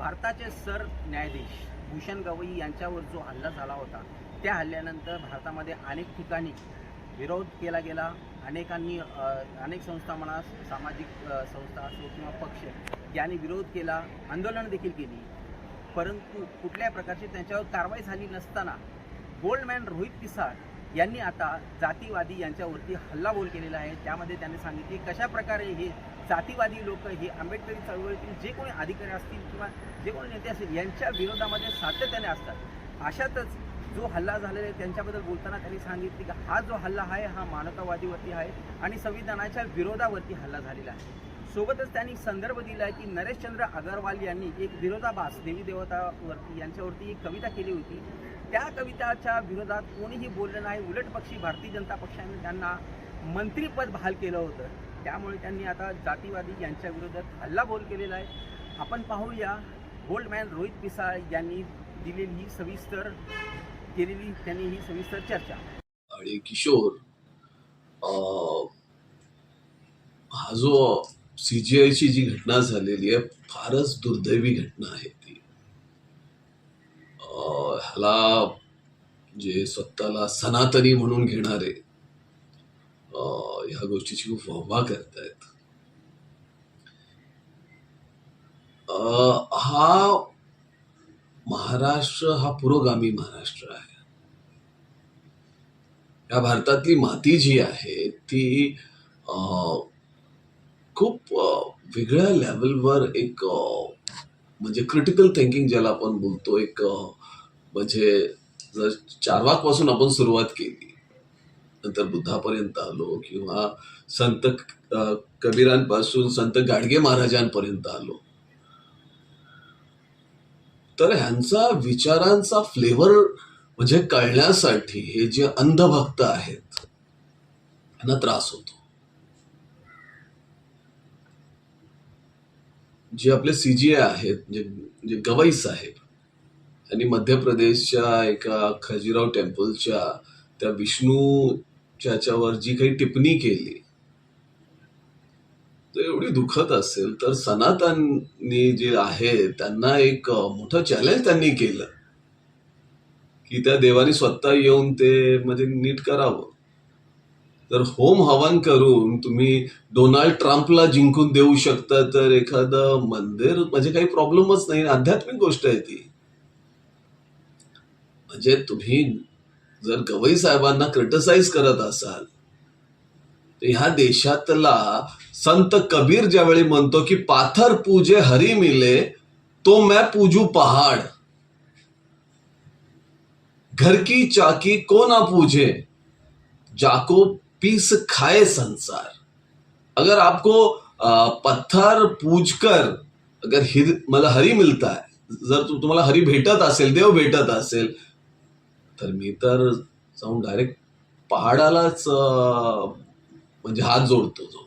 भारताचे सर न्यायाधीश भूषण गवई यांच्यावर जो हल्ला झाला होता त्या हल्ल्यानंतर भारतामध्ये अनेक ठिकाणी विरोध केला गेला. अनेकांनी अनेक संस्था म्हणा सामाजिक संस्था असो किंवा पक्ष यांनी विरोध केला आंदोलन देखील केली. परंतु कुठल्याही प्रकारची त्यांच्यावर कारवाई झाली नसताना गोल्डमॅन रोहित पिसाळ यांनी आता जातीवादी यांच्यावरती हल्लाबोल केलेला आहे. त्यामध्ये त्यांनी सांगितले कशा प्रकारे हे जातीवादी लोक हे आंबेडकरी चळवळीतील जे कोणी अधिकारी असतील किंवा जे कोणी नेते असतील यांच्या विरोधामध्ये सातत्याने असतात. अशातच जो हल्ला झालेला आहे त्यांच्याबद्दल बोलताना त्यांनी सांगितले की हा जो हल्ला आहे हा मानवतावादीवरती आहे आणि संविधानाच्या विरोधावरती हल्ला झालेला आहे. सोबतच त्यांनी संदर्भ दिला आहे की नरेशचंद्र अगरवाल यांनी एक विरोधाभास देवी देवतावरती यांच्यावरती एक कविता केली होती. त्या कविताच्या विरोधात कोणीही बोललं नाही. उलटपक्षी भारतीय जनता पक्षाने त्यांना मंत्रीपद बहाल केलं होतं. त्यामुळे त्यांनी आता जातीवादी यांच्या विरोधात हल्लाबोल केलेला आहे. आपण पाहूया गोल्डमॅन रोहित पिसाळ यांनी दिलेली ही सविस्तर केलेली त्यांनी ही सविस्तर चर्चा. आणि किशोर अं, हा जो सीजीआयची जी घटना झालेली आहे फारच दुर्दैवी घटना आहे ती. अं, ह्याला जे स्वतःला सनातनी म्हणून घेणारे ह्या गोष्टीची खूप वाहवा करतायत. हा महाराष्ट्र हा पुरोगामी महाराष्ट्र आहे. या भारतातली माती जी आहे ती खूप वेगळ्या लेवलवर एक म्हणजे क्रिटिकल थिंकिंग ज्याला आपण बोलतो एक म्हणजे जर चारवाकपासून आपण सुरुवात केली नंतर बुद्धापर्यंत आलो किंवा संत कबीरांपासून संत गाडगे महाराजांपर्यंत आलो. तर ह्यांचा विचारांचा फ्लेवर म्हणजे कळण्यासाठी हे जे अंधभक्त आहेत यांना त्रास होतो. जे आपले सीजीए आहेत जे जे गवई साहेब यांनी मध्य प्रदेशच्या एका खजिराव टेम्पलच्या त्या विष्णू ज्याच्यावर जी काही टिप्पणी केली तर एवढी दुखत असेल तर सनातनी जे आहे त्यांना एक मोठं चॅलेंज त्यांनी केलं. की त्या देवाने स्वतः येऊन ते म्हणजे नीट करावं. तर होम हवन करून तुम्ही डोनाल्ड ट्रम्पला जिंकून देऊ शकता तर एखादं मंदिर म्हणजे काही प्रॉब्लेमच नाही. आध्यात्मिक गोष्ट आहे ती. म्हणजे तुम्ही जर गवई साहेबांना क्रिटिसाइज करत असाल तर ह्या देशातला संत कबीर ज्यावेळी म्हणतो की पाथर पूजे हरी मिले तो मैं पूजू पहाड़. घर की चाकी को ना पूजे जाको पीस खाए संसार. अगर आपको पत्थर पत्थर पूजकर अगर हिर मला हरी मिलता है जर तुम्हाला हरी भेटत असेल देव भेटत असेल तर मी तर जाऊन डायरेक्ट पहाडालाच म्हणजे हात जोडतो जो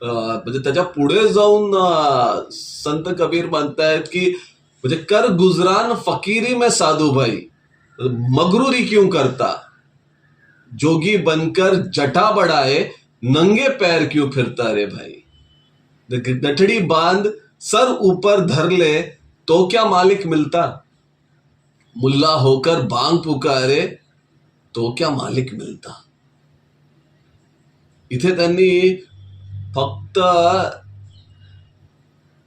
म्हणजे त्याच्या पुढे जाऊन संत कबीर म्हणतायत की म्हणजे कर गुजरान फकीरी में साधू भाई. मगरूरी क्यों करता? जोगी बनकर जटा बढ़ाए नंगे पैर क्यों फिरता रे भाई? गठड़ी बांध सर ऊपर धर ले तो क्या मालिक मिलता? मुल्ला होकर बांग पुकारे तो क्या मालिक मिलता? इथे त्यांनी फक्त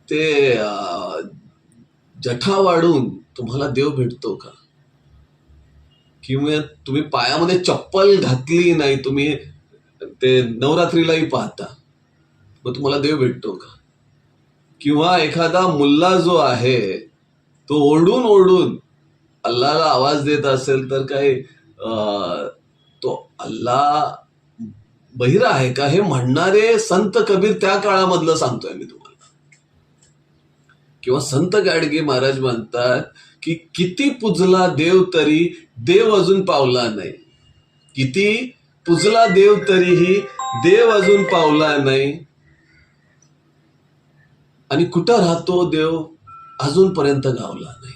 ते जठा वाढून तुम्हाला देव भेटतो का? किंवा तुम्ही पायामध्ये चप्पल घातली नाही तुम्ही ते नवरात्रीलाही पाहता. मग तुम्हाला देव भेटतो का? किंवा एखादा मुल्ला जो आहे तो ओढून ओढून अल्लाला आवाज देत असेल तर काय अं, तो अल्ला बहिरा आहे का हे म्हणणारे संत कबीर त्या काळामधलं सांगतोय मी तुम्हाला. किंवा संत गाडगे महाराज म्हणतात की किती पुजला देव तरी देव अजून पावला नाही. किती पुजला देव तरीही देव अजून पावला नाही. आणि कुठं राहतो देव? अजूनपर्यंत गावला नाही.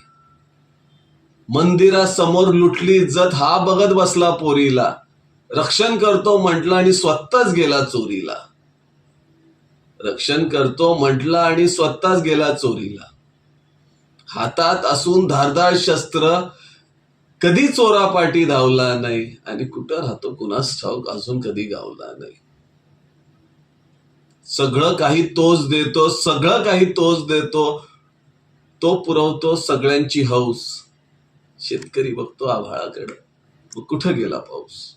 मंदिरासमोर लुटली इज्जत हा बघत बसला पोरीला. रक्षण करतो म्हटलं आणि स्वतःच गेला चोरीला. रक्षण करतो म्हटलं आणि स्वतःच गेला चोरीला. हातात असून धारदार शस्त्र कधी चोरापाटी धावला नाही. आणि कुठं राहतो कुणास ठाऊक अजून कधी गावला नाही. सगळं काही तोच देतो सगळं काही तोच देतो. तो पुरवतो सगळ्यांची हौस. शेतकरी बघतो आभाळाकडे मग कुठं गेला पाऊस?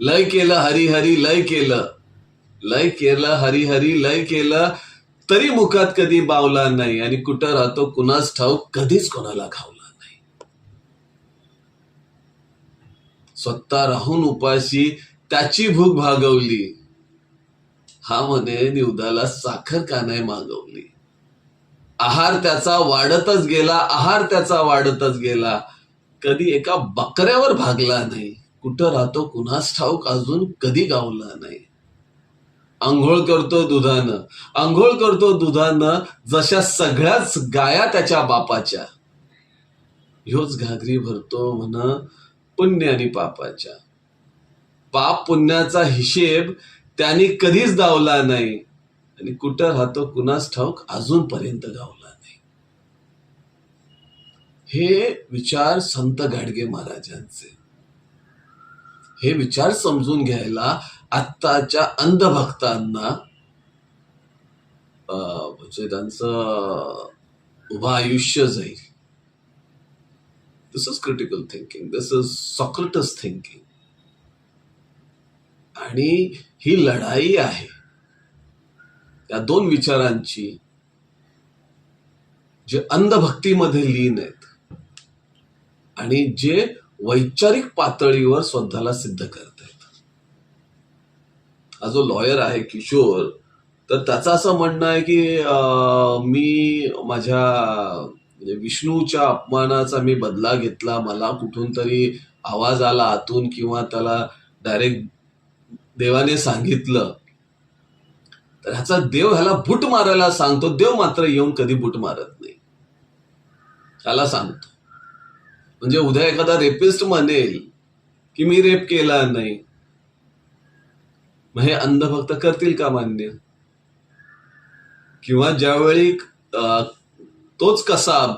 लय केलं हरी हरी लय केलं. लय केलं हरी हरी लय केलं. तरी मुखात कधी बावला नाही आणि कुठं राहतो कुणास ठाऊक कधीच कोणाला खावला नाही. स्वतः राहून उपाशी त्याची भूक भागवली. हा म्हणे निवदाला साखर का नाही मागवली? आहार त्याचा वाढतच गेला आहार त्याचा वाढतच गेला. कधी एका बकऱ्यावर भागला नाही कुठं राहतो कुणास ठाऊक अजून कधी गावला नाही. आंघोळ करतो दुधानं आंघोळ करतो दुधानं जशा सगळ्याच गाया त्याच्या बापाच्या. ह्योच घागरी भरतो म्हण पुण्य आणि पापाच्या. पाप पुण्याचा हिशेब त्यांनी कधीच दावला नाही. आणि कुठं राहतो कुणास ठाऊक अजूनपर्यंत गावला नाही. हे विचार संत गाडगे महाराजांचे. हे विचार समजून घ्यायला आत्ताच्या अंधभक्तांना म्हणजे त्यांचं उभं आयुष्य जाईल. This is critical thinking this is Socrates thinking आणि ही लढाई आहे. या दोन विचारांची जे अंधभक्तीमध्ये लीन आहेत आणि जे वैचारिक पातळीवर स्वतःला सिद्ध करत आहेत. हा जो लॉयर आहे किशोर तर त्याचं असं म्हणणं आहे की मी माझ्या म्हणजे विष्णूच्या अपमानाचा मी बदला घेतला मला कुठून तरी आवाज आला आतून किंवा त्याला डायरेक्ट देवाने सांगितलं ह्याचा देव ह्याला बूट मारायला सांगतो. देव मात्र येऊन कधी बूट मारत नाही. ह्याला सांगतो. म्हणजे उद्या एखादा रेपिस्ट म्हणेल की मी रेप केला नाही. मग हे अंधभक्त करतील का मान्य? किंवा ज्यावेळी तोच कसाब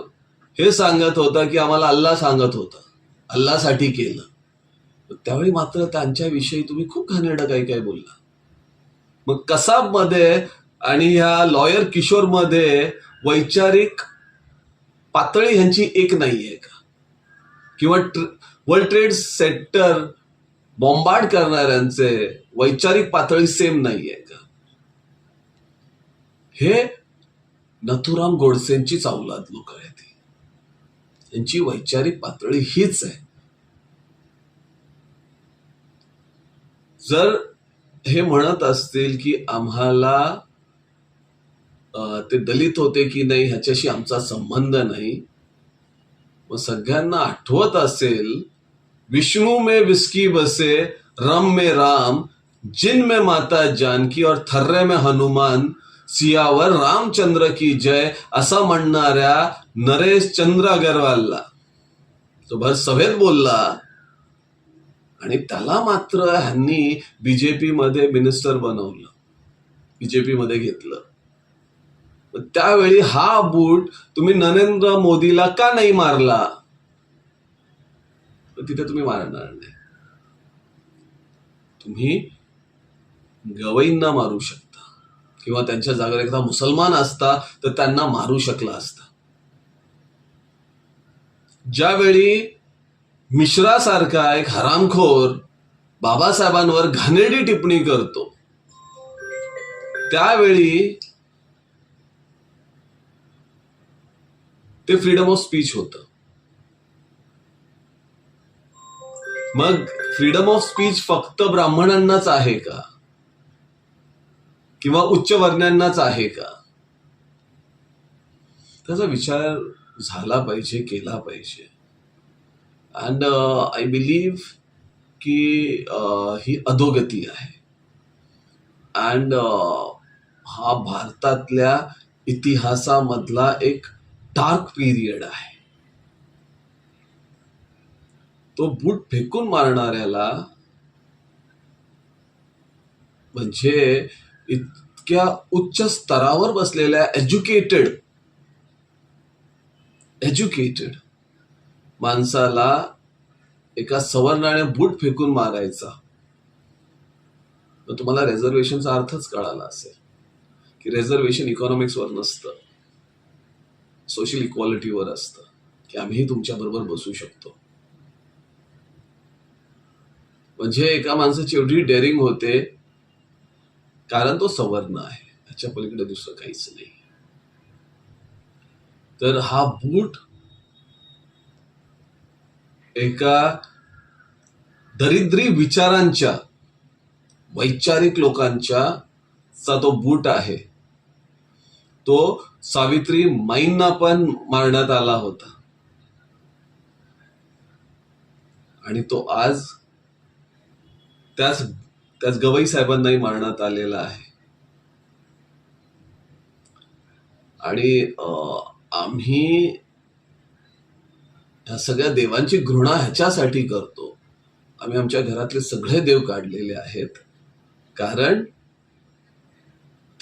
हे सांगत होता की आम्हाला अल्ला सांगत होता. अल्लासाठी केलं. त्यावेळी मात्र त्यांच्याविषयी तुम्ही खूप घाणेरडं काही काही बोलला मग कसाबमध्ये आणि ह्या लॉयर किशोरमध्ये वैचारिक पातळी ह्यांची एक नाही आहे का? किंवा वर्ल्ड ट्रेड सेक्टर बॉम्बार्ड करणाऱ्यांचे वैचारिक पातळी सेम नाही आहे का? हे नथुराम गोडसेंचीच अवलाद लोक आहेत ही. यांची वैचारिक पातळी हीच आहे. जर हे म्हणत असतील की आम्हाला ते दलित होते की नाही ह्याच्याशी आमचा संबंध नाही. व सगळ्यांना आठवत असेल विष्णू में विस्की बसे रम में राम जिन में माता जानकी और थर्रे में हनुमान सियावर रामचंद्र की जय असं म्हणणाऱ्या नरेश चंद्र अगरवालला. तो भर सभेत बोलला आणि त्याला मात्र ह्यांनी बीजेपी मध्ये मिनिस्टर बनवलं. बीजेपी मध्ये घेतलं. त्यावेळी हा बूट तुम्ही नरेंद्र मोदीला का नाही मारला? तिथे तुम्ही मारणार नाही. तुम्ही गवईंना मारू शकता. किंवा त्यांच्या जागेवर एखादा मुसलमान असता तर त्यांना मारू शकला असता. ज्यावेळी मिश्रासारखा एक हरामखोर बाबासाहेबांवर घाणेरडी टिप्पणी करतो. त्यावेळी ते फ्रीडम ऑफ स्पीच होत. मग फ्रीडम ऑफ स्पीच फक्त ब्राह्मणांनाच आहे का? किंवा उच्च वर्णांनाच आहे का? त्याचा विचार झाला पाहिजे केला पाहिजे. अँड आय बिलीव्ह की ही अधोगती आहे. अँड uh, हा भारतातल्या इतिहासामधला एक डार्क पिरियड आहे. तो बूट फेकून मारणाऱ्याला म्हणजे इतक्या उच्च स्तरावर बसलेल्या एज्युकेटेड एज्युकेटेड माणसाला एका सवर्णाने बूट फेकून मारायचा. मग तुम्हाला रेझर्वेशनचा अर्थच कळाला असेल. की रेझर्वेशन इकॉनॉमिक्सवर नसतं. सोशल इक्वालिटीवर असतं. की आम्ही तुमच्या बरोबर बसू शकतो. म्हणजे एका माणसाची एवढी डेअरिंग होते कारण तो सवर्ण आहे. त्याच्या पलीकडे दुसरं काहीच नाही. तर हा बूट एका दरिद्री विचारांच्या वैचारिक लोकांच्या चा तो बूट आहे. तो सावित्री माईंना पण मारण्यात आला होता. आणि तो आज त्याच त्याच गवई साहेबांनाही मारण्यात आलेला आहे. आणि आम्ही ह्या सगळ्या देवांची घृणा ह्याच्यासाठी करतो. आम्ही आमच्या घरातले सगळे देव काढलेले आहेत. कारण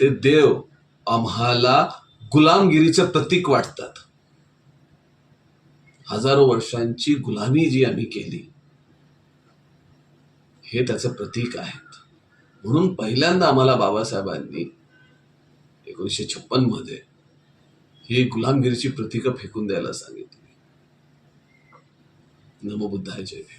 ते देव आम्हाला गुलामगिरीचं प्रतीक वाटतात. हजारो वर्षांची गुलामी जी आम्ही केली हे त्याचं प्रतीक आहेत. म्हणून पहिल्यांदा आम्हाला बाबासाहेबांनी एकोणीसशे छप्पनमध्ये ही गुलामगिरीची प्रतीकं फेकून द्यायला सांगितली. નમો બુદ્ધાય જય